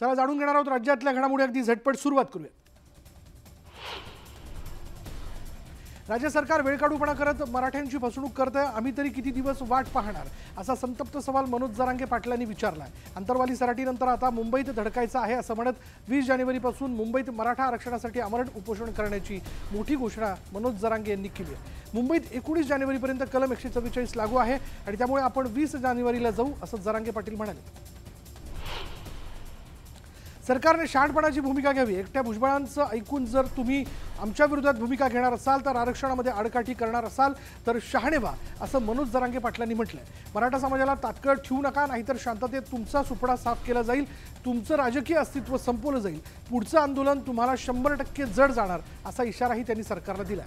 चला जाणून घेणार आहोत राज्यातल्या घडामोडी. अगदी झटपट सुरुवात करूया राज्य सरकार वेळकाढूपणा करत मराठ्यांची फसवणूक करत आहे आम्ही तरी किती दिवस वाट पाहणार? असा संतप्त सवाल मनोज जरांगे पाटलांनी विचारला अंतरवाली सराटीनंतर आता मुंबईत धडकायचं आहे असं म्हणत वीस जानेवारीपासून मुंबईत मराठा आरक्षणासाठी आमरण उपोषण करण्याची मोठी घोषणा मनोज जरांगे यांनी केली आहे. मुंबईत एकोणीस जानेवारीपर्यंत कलम एकशे चव्वेचाळीस लागू आहे आणि त्यामुळे आपण वीस जानेवारीला जाऊ असं जरांगे पाटील म्हणाले. सरकारने शहाणपणाची भूमिका घ्यावी. एकट्या भुजबळांचं ऐकून जर तुम्ही आमच्या विरोधात भूमिका घेणार असाल तर आरक्षणामध्ये आडकाठी करणार असाल तर शहाणे व्हा असं मनोज जरांगे पाटलांनी म्हटलंय. मराठा समाजाला तात्काळ ठेवू नका नाहीतर शांततेत तुमचा सुपडा साफ केला जाईल तुमचं राजकीय अस्तित्व संपवलं जाईल. पुढचं आंदोलन तुम्हाला शंभर टक्के जड जाणार असा इशाराही त्यांनी सरकारला दिला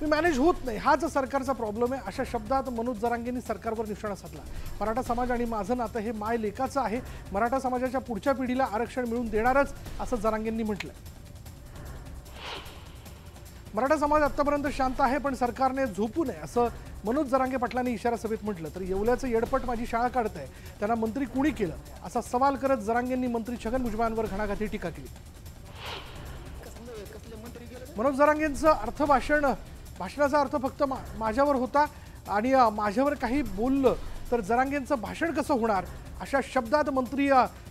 मी मॅनेज होत नाही. हाच सरकारचा प्रॉब्लेम आहे अशा शब्दात मनोज जरांगेंनी सरकारवर निशाणा साधला. मराठा समाज आणि माझं नातं हे माय लेकाचं आहे. मराठा समाजाच्या पुढच्या पिढीला आरक्षण मिळवून देणारच असं जरांगेंनी म्हटलं मराठा समाज आतापर्यंत शांत आहे पण सरकारने झोपू नये असं मनोज जरांगे पाटलांनी इशारा सभेत म्हटलं. तर येवल्याचं येडपट माझी शाळा काढत आहे त्यांना मंत्री कुणी केलं? असा सवाल करत जरांगेंनी मंत्री छगन भुजबळांवर घणाघाती टीका केली? मनोज जरांगेंचं अर्थभाषण भाषणाचा अर्थ फक्त मा माझ्यावर होता आणि माझ्यावर काही बोललं तर जरांगेंचं भाषण कसं होणार? अशा शब्दात मंत्री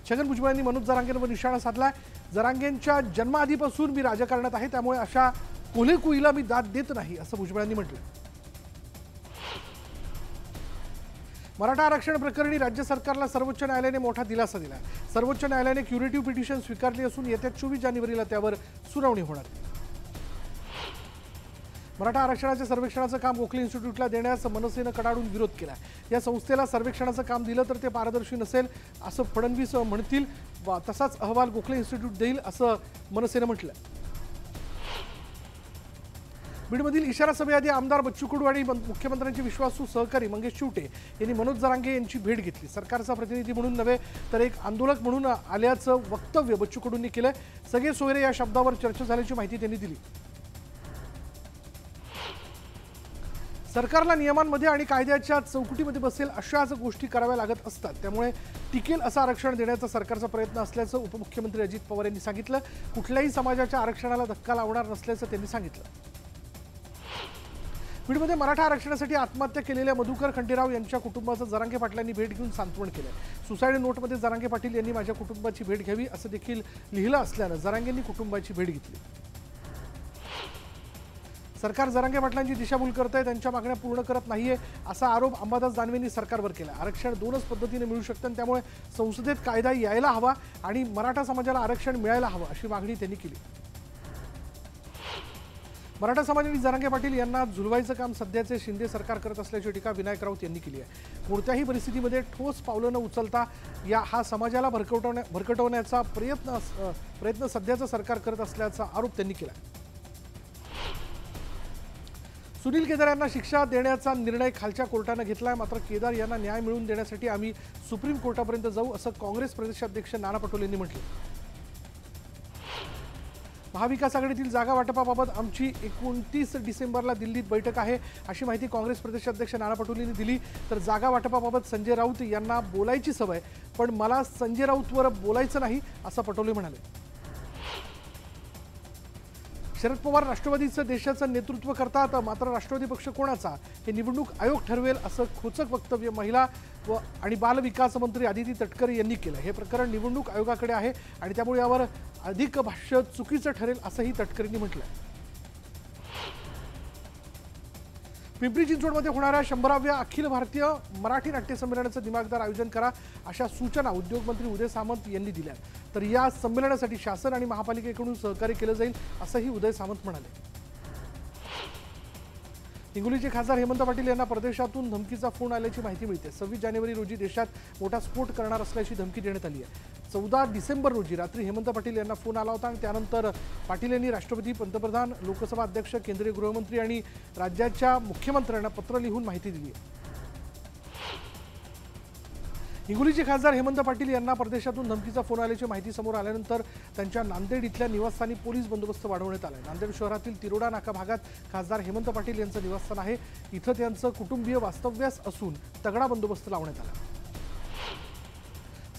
छगन भुजबळ यांनी मनोज जरांगेंवर निशाणा साधलाय. जरांगेंच्या जन्माआधीपासून मी राजकारणात आहे त्यामुळे अशा कोलेकुईला मी दाद देत नाही असं भुजबळांनी म्हटलं मराठा आरक्षण प्रकरणी राज्य सरकारला सर्वोच्च न्यायालयाने मोठा दिलासा दिला सर्वोच्च न्यायालयाने क्युरेटिव्ह पिटिशन स्वीकारली असून येत्या चोवीस जानेवारीला त्यावर सुनावणी होणार आहे. मराठा आरक्षणाच्या सर्वेक्षणाचं काम गोखले इन्स्टिट्यूटला देण्यास मनसेनं कडाडून विरोध केला या संस्थेला सर्वेक्षणाचं काम दिलं तर ते पारदर्शी नसेल असं फडणवीस म्हणतील. तसाच अहवाल गोखले इन्स्टिट्यूट देईल असं मनसेनं म्हटलं बीडमधील इशारा सभेआधी आमदार बच्चू कडू आणि मुख्यमंत्र्यांचे विश्वासू सहकारी मंगेश शिवटे यांनी मनोज जरांगे यांची भेट घेतली. सरकारचा प्रतिनिधी म्हणून नव्हे तर एक आंदोलक म्हणून आल्याचं वक्तव्य बच्चू कडूंनी केलंय. सगळे सोयरे या शब्दावर चर्चा झाल्याची माहिती त्यांनी दिली. सरकारला नियमांमध्ये आणि कायद्याच्या चौकटीमध्ये बसेल अशाच गोष्टी कराव्या लागत असतात. त्यामुळे टिकेल असं आरक्षण देण्याचा सरकारचा प्रयत्न असल्याचं उपमुख्यमंत्री अजित पवार यांनी सांगितलं. कुठल्याही समाजाच्या आरक्षणाला धक्का लावणार नसल्याचं त्यांनी सांगितलं. बीडमध्ये मराठा आरक्षणासाठी आत्महत्या केलेल्या मधुकर खंडेराव यांच्या कुटुंबाचं जरांगे पाटलांनी भेट घेऊन सांत्वन केलं. सुसाईड नोटमध्ये जरांगे पाटील यांनी माझ्या कुटुंबाची भेट घ्यावी असं देखील लिहिलं असल्यानं जरांगेंनी कुटुंबाची भेट घेतली. सरकार जरांगे पाटलांची दिशाभूल करत आहे त्यांच्या मागण्या पूर्ण करत नाहीये असा आरोप अंबादास दानवेंनी सरकारवर केला. आरक्षण दोनच पद्धतीने मिळू शकतं आणि त्यामुळे संसदेत कायदा यायला हवा आणि मराठा समाजाला आरक्षण मिळायला हवं अशी मागणी त्यांनी केली. मराठा समाज आणि जरांगे पाटील यांना झुलवायचं काम सध्याचे शिंदे सरकार करत असल्याची टीका विनायक राऊत यांनी केली आहे. कोणत्याही परिस्थितीमध्ये ठोस पावलं न उचलता या हा समाजाला भरकटवण्या भरकटवण्याचा प्रयत्न प्रयत्न सध्याचं सरकार करत असल्याचा आरोप त्यांनी केला सुनील केदार यांना शिक्षा देण्याचा निर्णय खालच्या कोर्टानं आहे मात्र केदार यांना न्याय मिळवून देण्यासाठी आम्ही सुप्रीम कोर्टापर्यंत जाऊ असं काँग्रेस प्रदेशाध्यक्ष नाना पटोले यांनी म्हटलं महाविकास आघाडीतील जागा वाटपाबाबत आमची एकोणतीस डिसेंबरला दिल्लीत बैठक आहे अशी माहिती काँग्रेस प्रदेशाध्यक्ष नाना पटोलेंनी दिली. तर जागा वाटपाबाबत संजय राऊत यांना बोलायची सवय पण मला संजय राऊतवर बोलायचं नाही असं पटोले म्हणाले. शरद पवार राष्ट्रवादीचं देशाचं नेतृत्व करतात मात्र राष्ट्रवादी पक्ष कोणाचा? हे निवडणूक आयोग ठरवेल असं खोचक वक्तव्य महिला व आणि बाल विकास मंत्री आदिती तटकरे यांनी केलं. हे प्रकरण निवडणूक आयोगाकडे आहे आणि त्यामुळे यावर अधिक भाष्य चुकीचं ठरेल असंही तटकरेंनी म्हटलं पिंपरी चिंचवडमध्ये होणाऱ्या शंभराव्या अखिल भारतीय मराठी नाट्यसंमेलनाचं दिमागदार आयोजन करा अशा सूचना उद्योगमंत्री उदय सामंत यांनी दिल्या तर या संमेलनासाठी शासन आणि महापालिकेकडून सहकार्य केलं जाईल असंही उदय सामंत म्हणाले. हिंगोलीचे खासदार हेमंत पाटील यांना प्रदेशातून धमकीचा फोन आल्याची माहिती मिळते. सव्वीस जानेवारी रोजी देशात मोठा स्फोट करणार असल्याची धमकी देण्यात आली आहे. चौदा डिसेंबर रोजी रात्री हेमंत पाटील यांना फोन आला होता आणि त्यानंतर पाटील यांनी राष्ट्रपती पंतप्रधान लोकसभा अध्यक्ष केंद्रीय गृहमंत्री आणि राज्याच्या मुख्यमंत्र्यांना पत्र लिहून माहिती दिली आहे. हिंगोलीचे खासदार हेमंत पाटील यांना परदेशातून धमकीचा फोन आल्याची माहिती समोर आल्यानंतर त्यांच्या नांदेड इथल्या निवासस्थानी पोलीस बंदोबस्त वाढवण्यात आला नांदेड शहरातील तिरोडा नाका भागात खासदार हेमंत पाटील यांचं निवासस्थान आहे. इथं त्यांचं कुटुंबीय वास्तव्यास असून तगडा बंदोबस्त लावण्यात आला.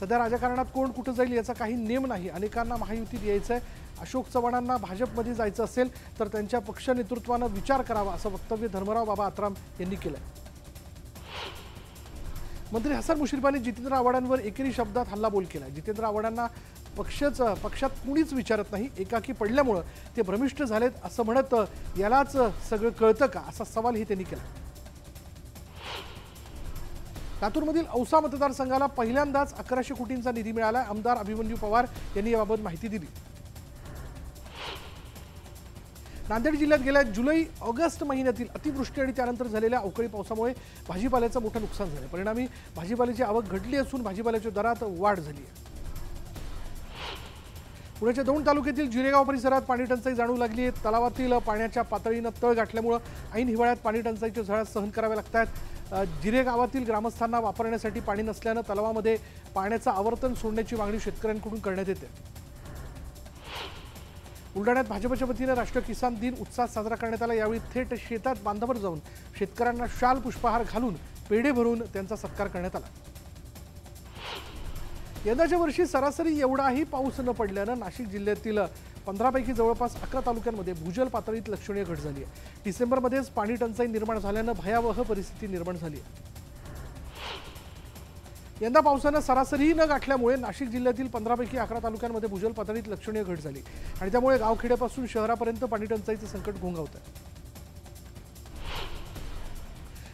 सध्या राजकारणात कोण कुठं जाईल याचा काही नेम नाही. अनेकांना महायुतीत यायचं आहे अशोक चव्हाणांना भाजपमध्ये जायचं असेल तर त्यांच्या पक्ष नेतृत्वानं विचार करावा असं वक्तव्य धर्मराव बाबा आत्राम यांनी केलंय. मंत्री हसन मुश्रीफांनी जितेंद्र आव्हाडांवर एकेरी शब्दात हल्लाबोल केला जितेंद्र आव्हाडांना पक्षच पक्षात कुणीच विचारत नाही एकाकी पडल्यामुळं ते भ्रमिष्ट झालेत असं म्हणत यालाच सगळं कळतं का? असा सवालही त्यांनी केला लातूरमधील औसा मतदारसंघाला पहिल्यांदाच अकराशे कोटींचा निधी मिळाला आमदार अभिमन्यू पवार यांनी याबाबत माहिती दिली. नांदेड जिल्ह्यात गेल्या जुलै ऑगस्ट महिन्यातील अतिवृष्टी आणि त्यानंतर झालेल्या अवकाळी पावसामुळे भाजीपाल्याचं मोठं नुकसान झालं. परिणामी भाजीपाल्याची आवक घटली असून भाजीपाल्याच्या दरात वाढ झाली आहे. पुण्याच्या दौंड तालुक्यातील जिरेगाव परिसरात पाणी टंचाई लागली आहे. तलावातील पाण्याच्या पातळीनं तळ गाठल्यामुळं ऐन हिवाळ्यात पाणी टंचाईच्या झळा सहन कराव्या लागत आहेत. जिरे गावातील ग्रामस्थांना वापरण्यासाठी पाणी नसल्यानं तलावामध्ये पाण्याचं आवर्तन सोडण्याची मागणी शेतकऱ्यांकडून करण्यात येते. बुलढाण्यात भाजपच्या वतीनं राष्ट्रीय किसान दिन उत्साहात साजरा करण्यात आला. यावेळी थेट शेतात बांधावर जाऊन शेतकऱ्यांना शाल पुष्पहार घालून पेढे भरून त्यांचा सत्कार करण्यात आला. यंदाच्या वर्षी सरासरी एवढाही पाऊस न पडल्यानं नाशिक जिल्ह्यातील पंधरापैकी जवळपास अकरा तालुक्यांमध्ये भूजल पातळीत लक्षणीय घट झाली आहे. डिसेंबरमध्येच पाणी टंचाई निर्माण झाल्यानं भयावह परिस्थिती निर्माण झाली आहे. यंदा पावसानं सरासरीही न गाठल्यामुळे नाशिक जिल्ह्यातील पंधरापैकी अकरा तालुक्यांमध्ये भूजल पातळीत लक्षणीय घट झाली. आणि त्यामुळे गावखेड्यापासून शहरापर्यंत पाणी टंचाईचं संकट घोंगावत आहे.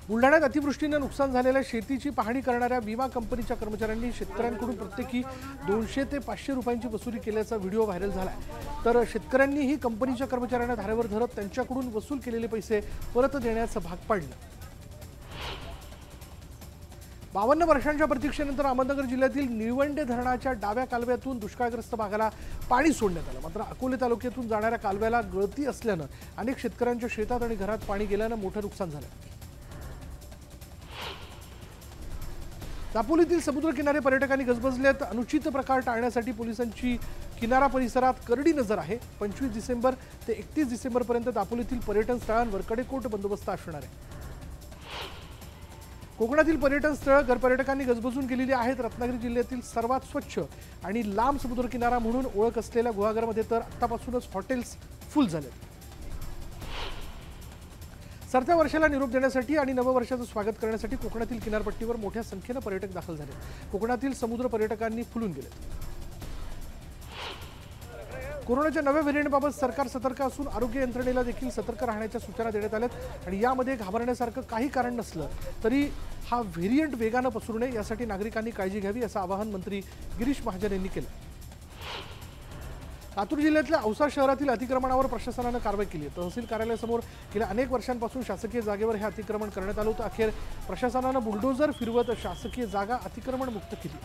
बुलढाण्यात अतिवृष्टीनं नुकसान झालेल्या शेतीची पाहणी करणाऱ्या विमा कंपनीच्या कर्मचाऱ्यांनी शेतकऱ्यांकडून प्रत्येकी दोनशे ते पाचशे रुपयांची वसुली केल्याचा व्हिडिओ व्हायरल झाला तर शेतकऱ्यांनीही कंपनीच्या कर्मचाऱ्यांना धारेवर धरत त्यांच्याकडून वसूल केलेले पैसे परत देण्याचं भाग पाडलं. बावन्न वर्षांच्या प्रतीक्षेनंतर अहमदनगर जिल्ह्यातील निळवंडे धरणाच्या डाव्या कालव्यातून दुष्काळग्रस्त भागाला पाणी सोडण्यात आलं. मात्र अकोले तालुक्यातून जाणाऱ्या कालव्याला गळती असल्यानं अनेक शेतकऱ्यांच्या शेतात आणि घरात पाणी गेल्यानं मोठं नुकसान झालं. दापोलीतील समुद्रकिनारे पर्यटकांनी गजबजल्यात अनुचित प्रकार टाळण्यासाठी पोलिसांची किनारा परिसरात करडी नजर आहे. पंचवीस डिसेंबर ते एकतीस डिसेंबरपर्यंत दापोलीतील पर्यटन स्थळांवर कडेकोट बंदोबस्त असणार आहे. कोकणातील पर्यटन स्थळं घरपर्यटकांनी गजबजून गेलेली आहेत. रत्नागिरी जिल्ह्यातील सर्वात स्वच्छ आणि लांब समुद्रकिनारा म्हणून ओळख असलेल्या गुहागरमध्ये तर आत्तापासूनच हॉटेल्स फुल झाले सरत्या वर्षाला निरोप देण्यासाठी आणि नववर्षाचं स्वागत करण्यासाठी कोकणातील किनारपट्टीवर मोठ्या संख्येनं पर्यटक दाखल झाले. कोकणातील समुद्र पर्यटकांनी फुलून गेले. कोरोनाच्या नव्या व्हेरियंटबाबत सरकार सतर्क असून आरोग्य यंत्रणेला देखील सतर्क राहण्याच्या सूचना देण्यात आल्यात आणि यामध्ये घाबरण्यासारखं काही कारण नसलं तरी हा व्हेरियंट वेगानं पसरू नये यासाठी नागरिकांनी काळजी घ्यावी असं आवाहन मंत्री गिरीश महाजन यांनी केलं. लातूर जिल्ह्यातल्या औसा शहरातील अतिक्रमणावर प्रशासनानं कारवाई केली तहसील कार्यालयासमोर गेल्या अनेक वर्षांपासून शासकीय जागेवर हे अतिक्रमण करण्यात आलं होतं. अखेर प्रशासनानं बुलडोझर फिरवत शासकीय जागा अतिक्रमण मुक्त केली.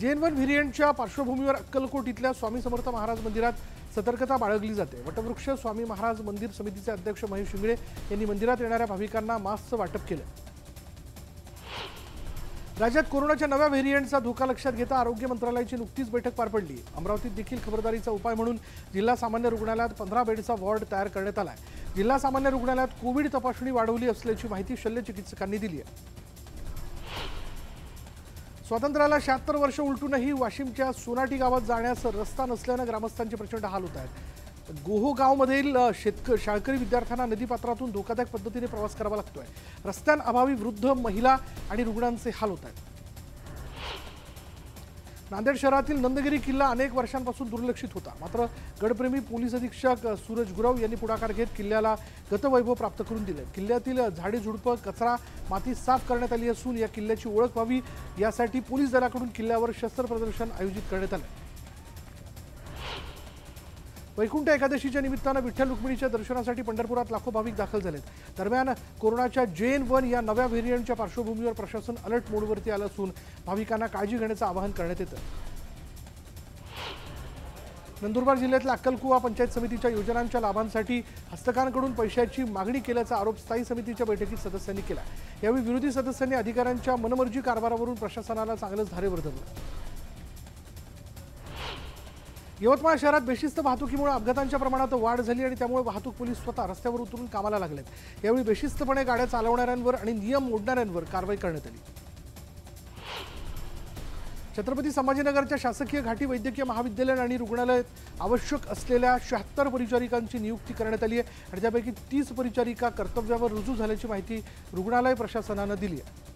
जे एन वन व्हेरियंटच्या पार्श्वभूमीवर अक्कलकोट इथल्या स्वामी समर्थ महाराज मंदिरात सतर्कता बाळगली जाते. वटवृक्ष स्वामी महाराज मंदिर समितीचे अध्यक्ष महेश शिंगळे यांनी मंदिरात येणाऱ्या भाविकांना मास्कचं वाटप केलं. राज्यात कोरोनाच्या नव्या व्हेरियंटचा धोका लक्षात घेता आरोग्य मंत्रालयाची नुकतीच बैठक पार पडली. अमरावतीत देखील खबरदारीचा उपाय म्हणून जिल्हा सामान्य रुग्णालयात पंधरा बेडचा वॉर्ड तयार करण्यात आला आहे जिल्हा सामान्य रुग्णालयात कोविड तपासणी वाढवली असल्याची माहिती शल्यचिकित्सकांनी दिली आहे. स्वातंत्र्याला शहात्तर वर्ष उलटूनही वाशिमच्या सोनाटी गावात जाण्यास रस्ता नसल्यानं ग्रामस्थांचे प्रचंड हाल होत आहेत. गोहोगावमधील शेतक शाळकरी विद्यार्थ्यांना नदीपात्रातून धोकादायक पद्धतीने प्रवास करावा लागतोय. रस्त्यांअभावी वृद्ध महिला आणि रुग्णांचे हाल होत आहेत. नांदेड शहरातील नंदगिरी किल्ला अनेक वर्षांपासून दुर्लक्षित होता. मात्र गडप्रेमी पोलीस अधीक्षक सूरज गुरव यांनी पुढाकार घेत किल्ल्याला गतवैभव प्राप्त करून दिले. किल्ल्यातील झाडे झुडपं कचरा माती साफ करण्यात आली असून या किल्ल्याची ओळख व्हावी यासाठी पोलीस दलाकडून किल्ल्यावर शस्त्र प्रदर्शन आयोजित करण्यात आलं. वैकुंठ एकादशीच्या निमित्तानं विठ्ठल रुक्मिणीच्या दर्शनासाठी पंढरपुरात लाखो भाविक दाखल झालेत. दरम्यान कोरोनाच्या जे एन वन या नव्या व्हेरियंटच्या पार्श्वभूमीवर प्रशासन अलर्ट मोडवरती आलं असून भाविकांना काळजी घेण्याचं आवाहन करण्यात येतं. नंदुरबार जिल्ह्यातल्या अक्कलकुवा पंचायत समितीच्या योजनांच्या लाभांसाठी हस्तकांकडून पैशाची मागणी केल्याचा आरोप स्थायी समितीच्या बैठकीत सदस्यांनी केला. यावेळी विरोधी सदस्यांनी अधिकाऱ्यांच्या मनमर्जी कारभारावरून प्रशासनाला चांगलंच धारेवर धरलं. यवतमाळ शहरात बेशिस्त वाहतुकीमुळे अपघातांच्या प्रमाणात वाढ झाली आणि त्यामुळे वाहतूक पोलीस स्वतः रस्त्यावर उतरून कामाला लागलेत. यावेळी बेशिस्तपणे गाड्या चालवणाऱ्यांवर आणि नियम मोडणाऱ्यांवर कारवाई करण्यात आली. छत्रपती संभाजीनगरच्या शासकीय घाटी वैद्यकीय महाविद्यालय आणि रुग्णालयात आवश्यक असलेल्या शहात्तर परिचारिकांची नियुक्ती करण्यात आली आहे आणि त्यापैकी तीस परिचारिका कर्तव्यावर रुजू झाल्याची माहिती रुग्णालय प्रशासनानं दिली आहे.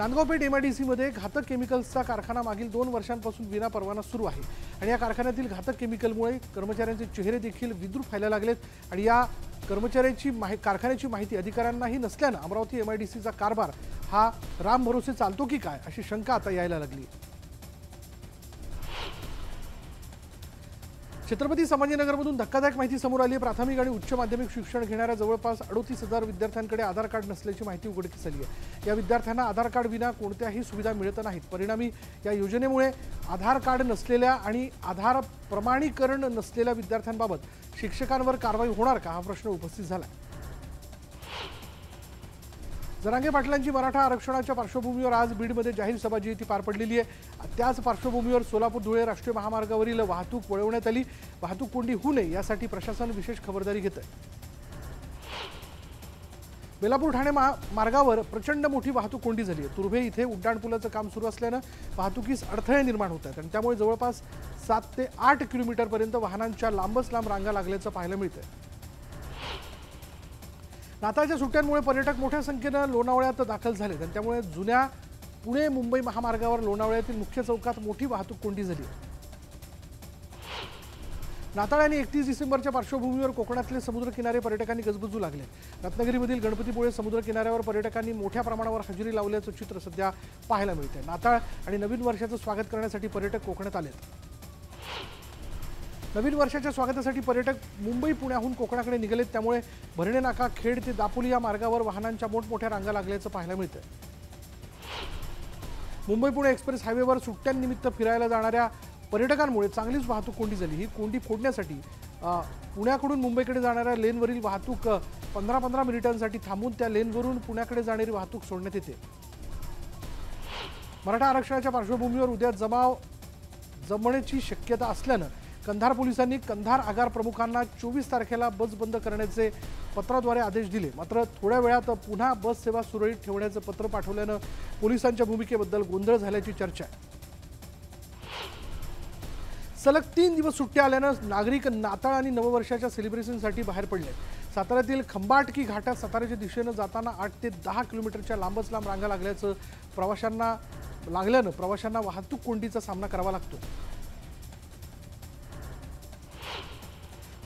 नांदगावपेठ एमआयडीसीमध्ये घातक केमिकल्सचा कारखाना मागील दोन वर्षांपासून विना परवाना सुरू आहे. आणि या कारखान्यातील घातक केमिकलमुळे कर्मचाऱ्यांचे चेहरे देखील विद्रूप व्हायला लागलेत आणि या कर्मचाऱ्यांची माहि कारखान्याची माहिती अधिकाऱ्यांनाही नसल्यानं अमरावती एमआयडीसीचा कारभार हा राम भरोसे चालतो की काय अशी शंका आता यायला लागली. छत्रपती संभाजीनगरमधून धक्कादायक माहिती समोर आली आहे. प्राथमिक आणि उच्च माध्यमिक शिक्षण घेणाऱ्या जवळपास अडोतीस हजार विद्यार्थ्यांकडे आधार कार्ड नसल्याची माहिती उघडकीस आली आहे. या विद्यार्थ्यांना आधार कार्ड विना कोणत्याही सुविधा मिळत नाहीत. परिणामी या योजनेमुळे आधार कार्ड नसलेल्या आणि आधार प्रमाणीकरण नसलेल्या विद्यार्थ्यांबाबत शिक्षकांवर कारवाई होणार का? हा प्रश्न उपस्थित झाला आहे जरांगे पाटलांची मराठा आरक्षणाच्या पार्श्वभूमीवर आज बीडमध्ये जाहीर सभा जी ती पार पडलेली आहे. त्याच पार्श्वभूमीवर सोलापूर धुळे राष्ट्रीय महामार्गावरील वाहतूक वळवण्यात आली. वाहतूक कोंडी होऊ नये यासाठी प्रशासन विशेष खबरदारी घेत आहे बेलापूर ठाणे महा मार्गावर प्रचंड मोठी वाहतूक कोंडी झाली आहे. तुर्भे इथे उड्डाणपुलाचं काम सुरू असल्यानं वाहतुकीस अडथळे निर्माण होत आहेत आणि त्यामुळे जवळपास सात ते आठ किलोमीटरपर्यंत वाहनांच्या लांबच लांब रांगा लागल्याचं पाहायला मिळतं नाताळच्या सुट्ट्यांमुळे पर्यटक मोठ्या संख्येनं लोणावळ्यात दाखल झाले. आणि त्यामुळे जुन्या पुणे मुंबई महामार्गावर लोणावळ्यातील मुख्य चौकात मोठी वाहतूक कोंडी झाली. नाताळ आणि एकतीस डिसेंबरच्या पार्श्वभूमीवर कोकणातले समुद्रकिनारे पर्यटकांनी गजबजू लागले. रत्नागिरीमधील गणपतीपुळे समुद्र किनाऱ्यावर पर्यटकांनी मोठ्या प्रमाणावर हजेरी लावल्याचं चित्र सध्या पाहायला मिळते नाताळ आणि नवीन वर्षाचं स्वागत करण्यासाठी पर्यटक कोकणात आलेत. नवीन वर्षाच्या स्वागतासाठी पर्यटक मुंबई पुण्याहून कोकणाकडे निघालेत. त्यामुळे भरणे नाका खेड ते दापोली या मार्गावर वाहनांच्या मोठमोठ्या रांगा लागल्याचं पाहायला मिळतं मुंबई पुणे एक्सप्रेस हायवेवर सुट्ट्यांनिमित्त फिरायला जाणाऱ्या पर्यटकांमुळे चांगलीच वाहतूक कोंडी झाली. ही कोंडी फोडण्यासाठी पुण्याकडून मुंबईकडे जाणाऱ्या लेनवरील वाहतूक पंधरा पंधरा मिनिटांसाठी थांबून त्या लेनवरून पुण्याकडे जाणारी वाहतूक सोडण्यात येते. मराठा आरक्षणाच्या पार्श्वभूमीवर उद्या जमाव जमण्याची शक्यता असल्यानं कंधार पोलिसांनी कंधार आगार प्रमुखांना चोवीस तारखेला बस बंद करण्याचे पत्राद्वारे आदेश दिले. मात्र थोड्या वेळात पुन्हा बस सेवा सुरळीत ठेवण्याचं पत्र पाठवल्यानं पोलिसांच्या भूमिकेबद्दल गोंधळ झाल्याची चर्चा आहे. सलग तीन दिवस सुट्ट्या आल्यानं नागरिक नाताळ आणि नववर्षाच्या सेलिब्रेशनसाठी बाहेर पडले. साताऱ्यातील खंबाटकी घाटात साताऱ्याच्या दिशेनं जाताना आठ ते दहा किलोमीटरच्या लांबच लांब रांगा लागल्याचं प्रवाशांना लागल्यानं प्रवाशांना वाहतूक कोंडीचा सामना करावा लागतो.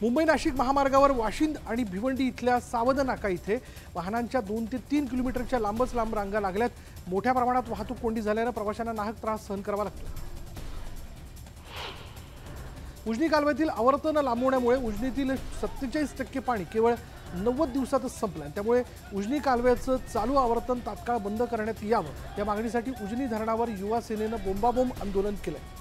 मुंबई नाशिक महामार्गावर वाशिंद आणि भिवंडी इथल्या सावधनाका इथे वाहनांच्या दोन ते तीन किलोमीटरच्या लांबच लांब रांगा लागल्यात. मोठ्या प्रमाणात वाहतूक कोंडी झाल्यानं प्रवाशांना नाहक त्रास सहन करावा लागतो. उजनी कालव्यातील आवर्तन लांबवण्यामुळे उजनीतील सत्तेचाळीस टक्के पाणी केवळ नव्वद दिवसातच संपलं. त्यामुळे उजनी कालव्याचं चालू आवर्तन तात्काळ बंद करण्यात यावं या मागणीसाठी उजनी धरणावर युवा सेनेनं बोंबाबोंब आंदोलन केलंय.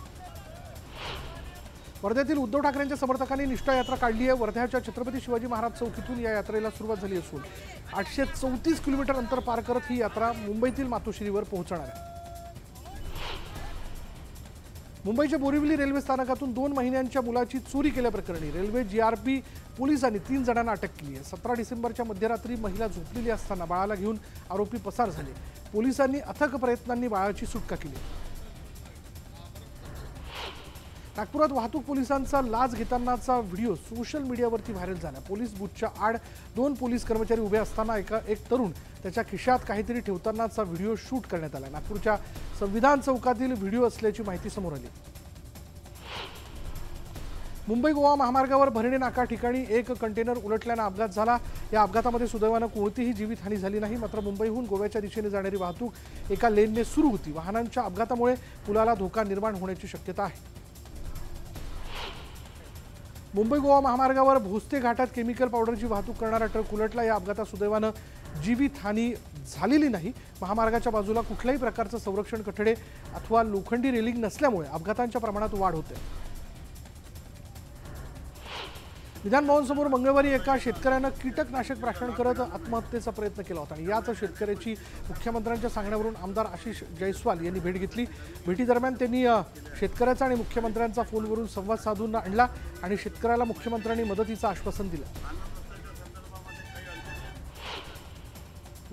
वर्ध्यातील उद्धव ठाकरेंच्या समर्थकांनी निष्ठा यात्रा काढली आहे. वर्ध्याच्या छत्रपती शिवाजी महाराज चौकीतून या यात्रेला सुरुवात झाली असून आठशे चौतीस किलोमीटर अंतर पार करत ही यात्रा मुंबईतील मातोश्रीवर पोहोचणार आहे. मुंबईच्या बोरिवली रेल्वे स्थानकातून दोन महिन्यांच्या मुलाची चोरी केल्याप्रकरणी रेल्वे जीआरपी पोलिसांनी तीन जणांना अटक केली आहे. सतरा डिसेंबरच्या मध्यरात्री महिला झोपलेली असताना बाळाला घेऊन आरोपी पसार झाले. पोलिसांनी अथक प्रयत्नांनी बाळाची सुटका केली. नागपुरात वाहतूक पोलिसांचा लाच घेतानाचा व्हिडिओ सोशल मीडियावरती व्हायरल झाला. पोलीस बुथच्या आड दोन पोलीस कर्मचारी उभे असताना एका एक तरुण त्याच्या खिशात काहीतरी ठेवतानाचा व्हिडिओ शूट करण्यात आला. नागपूरच्या संविधान चौकातील व्हिडिओ असल्याची माहिती समोर आली. मुंबई गोवा महामार्गावर भरणे नाका ठिकाणी एक कंटेनर उलटल्यानं अपघात झाला. या अपघातामध्ये सुदैवानं कोणतीही जीवितहानी झाली नाही. मात्र मुंबईहून गोव्याच्या दिशेने जाणारी वाहतूक एका लेनने सुरू होती. वाहनांच्या अपघातामुळे पुलाला धोका निर्माण होण्याची शक्यता आहे. मुंबई गोवा महामार्गावर भोसते घाटात केमिकल पावडरची वाहतूक करणारा ट्रक उलटला. या अपघातात सुदैवानं जीवितहानी झालेली नाही. महामार्गाच्या बाजूला कुठल्याही प्रकारचं संरक्षण कठडे अथवा लोखंडी रेलिंग नसल्यामुळे अपघातांच्या प्रमाणात वाढ होते. विधान भवनसमोर मंगळवारी एका शेतकऱ्यानं कीटकनाशक प्राशन करत आत्महत्येचा प्रयत्न केला होता. आणि याच शेतकऱ्याची मुख्यमंत्र्यांच्या सांगण्यावरून आमदार आशिष जयस्वाल यांनी भेट घेतली. भेटीदरम्यान त्यांनी शेतकऱ्याचा आणि मुख्यमंत्र्यांचा फोनवरून संवाद साधून आणला आणि शेतकऱ्याला मुख्यमंत्र्यांनी मदतीचं आश्वासन दिलं.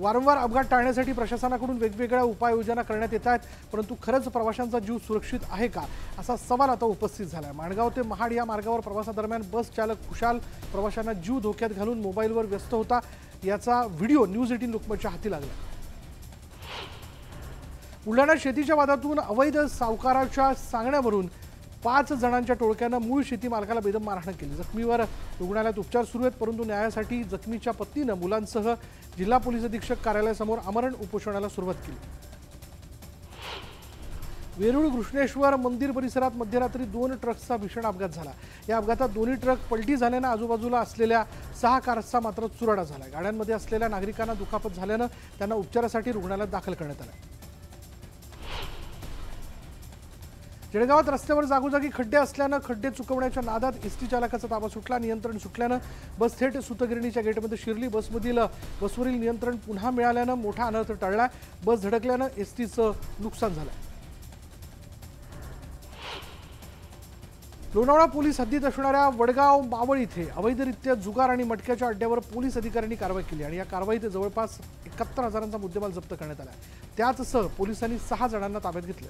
वारंवार अपघात टाळण्यासाठी प्रशासनाकडून वेगवेगळ्या उपाययोजना करण्यात येत आहेत परंतु खरंच प्रवाशांचा जीव सुरक्षित आहे का? असा सवाल आता उपस्थित झाला आहे माणगाव ते महाड या मार्गावर प्रवासादरम्यान बस चालक खुशाल प्रवाशांना जीव धोक्यात घालून मोबाईलवर व्यस्त होता. याचा व्हिडिओ न्यूज एटीन लोकमतच्या हाती लागला. बुलढाणा शेतीच्या वादातून अवैध सावकाराच्या सांगण्यावरून पाच जणांच्या टोळक्यानं मूळ शेती मालकाला बेदम मारहाण केली. जखमीवर रुग्णालयात उपचार सुरू आहेत परंतु न्यायासाठी जखमीच्या पत्नीनं मुलांसह जिल्हा पोलीस अधीक्षक कार्यालयासमोर आमरण उपोषणाला सुरुवात केली. वेरूळ कृष्णेश्वर मंदिर परिसरात मध्यरात्री दोन ट्रक्सचा भीषण अपघात झाला. या अपघातात दोन्ही ट्रक पलटी झाल्यानं आजूबाजूला असलेल्या सहा कार्सचा मात्र चुराडा झाला. गाड्यांमध्ये असलेल्या नागरिकांना दुखापत झाल्यानं त्यांना उपचारासाठी रुग्णालयात दाखल करण्यात आलं. जळगावात रस्त्यावर जागोजागी खड्डे असल्यानं खड्डे चुकवण्याच्या नादात एसटी चालकाचा ताबा सुटला नियंत्रण सुटल्यानं बस थेट सुतगिरणीच्या गेटमध्ये शिरली. बसमधील बसवरील नियंत्रण पुन्हा मिळाल्यानं मोठा अनर्थ टळला. बस धडकल्यानं एसटीचं नुकसान झालं. लोणावळा पोलीस हद्दीत असणाऱ्या वडगाव मावळ इथे अवैधरित्या जुगार आणि मटक्याच्या अड्ड्यावर पोलीस अधिकाऱ्यांनी कारवाई केली आणि या कारवाईत जवळपास एकाहत्तर हजारांचा मुद्देमाल जप्त करण्यात आला. त्याचसह पोलिसांनी सहा जणांना ताब्यात घेतलं.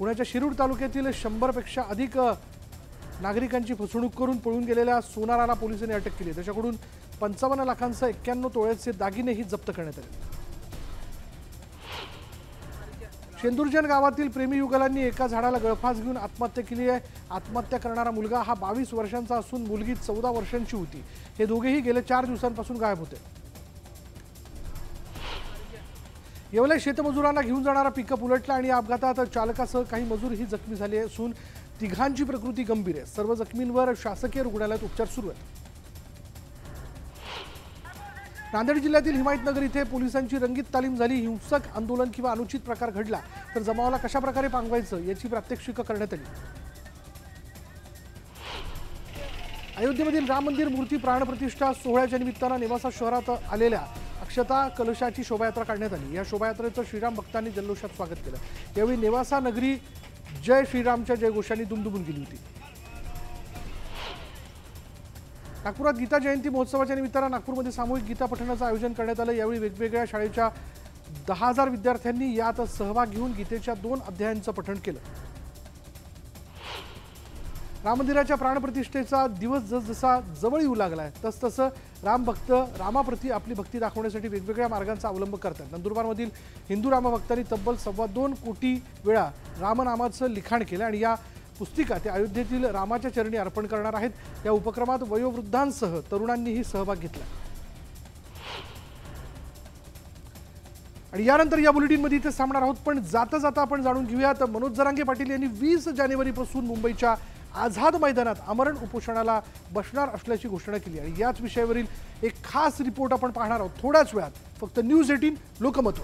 पुण्याच्या शिरूर तालुक्यातील शंभरपेक्षा अधिक नागरिकांची फसवणूक करून पळून गेलेल्या सोनाराला पोलिसांनी अटक केली. त्याच्याकडून पंचावन्न लाखांसह एक्क्याण्णव तोळ्याचे दागिनेही जप्त करण्यात आले. शेंदुरजन गावातील प्रेमी युगलांनी एका झाडाला गळफास घेऊन आत्महत्या केली आहे. आत्महत्या करणारा मुलगा हा बावीस वर्षांचा असून मुलगी चौदा वर्षांची होती. हे दोघेही गेल्या चार दिवसांपासून गायब होते. येवले शेतमजुरांना घेऊन जाणारा पिकअप उलटला आणि अपघातात चालकासह काही मजूरही जखमी झाले असून तिघांची प्रकृती गंभीर आहे. सर्व जखमींवर शासकीय रुग्णालयात उपचार सुरू आहेत. नांदेड जिल्ह्यातील हिमायतनगर इथे पोलिसांची रंगीत तालीम झाली. हिंसक आंदोलन किंवा अनुचित प्रकार घडला तर जमावाला कशा प्रकारे पांगवायचं याची प्रात्यक्षिकं करण्यात आली. अयोध्येमधील राम मंदिर मूर्ती प्राणप्रतिष्ठा सोहळ्याच्या निमित्तानं नेवासा शहरात आलेल्या अक्षता कलशाची शोभायात्रा काढण्यात आली. या शोभायात्रेचं श्रीराम भक्तांनी जल्लोषात स्वागत केलं. यावेळी नेवासा नगरी जय श्रीरामच्या जयघोषांनी दुमदुमून गेली होती. नागपुरात गीता जयंती महोत्सवाच्या निमित्तानं नागपूरमध्ये सामूहिक गीता पठणाचं आयोजन करण्यात आलं. यावेळी वेगवेगळ्या शाळेच्या दहा हजार विद्यार्थ्यांनी यात सहभाग घेऊन गीतेच्या दोन अध्यायांचं पठण केलं. राम मंदिराच्या प्राणप्रतिष्ठेचा दिवस जसजसा जवळ येऊ लागलाय तसतसं रामभक्त रामाप्रती आपली भक्ती दाखवण्यासाठी वेगवेगळ्या मार्गांचा अवलंब करतात. नंदुरबारमधील हिंदू रामभक्तांनी तब्बल सव्वा दोन कोटी वेळा रामनामाचं लिखाण केलं आणि या पुस्तिका ते अयोध्येतील रामाच्या चरणी अर्पण करणार आहेत. या उपक्रमात वयोवृद्धांसह तरुणांनीही सहभाग घेतला. आणि यानंतर या बुलेटिनमध्ये इथे थांबणार आहोत पण जाता जाता आपण जाणून घेऊयात मनोज जरांगे पाटील यांनी वीस जानेवारीपासून मुंबईच्या आझाद मैदानात आमरण उपोषणाला बसणार असल्याची घोषणा केली आणि याच विषयावरील एक खास रिपोर्ट आपण पाहणार आहोत. थोड्याच वेळात फक्त न्यूज एटीन लोकमत.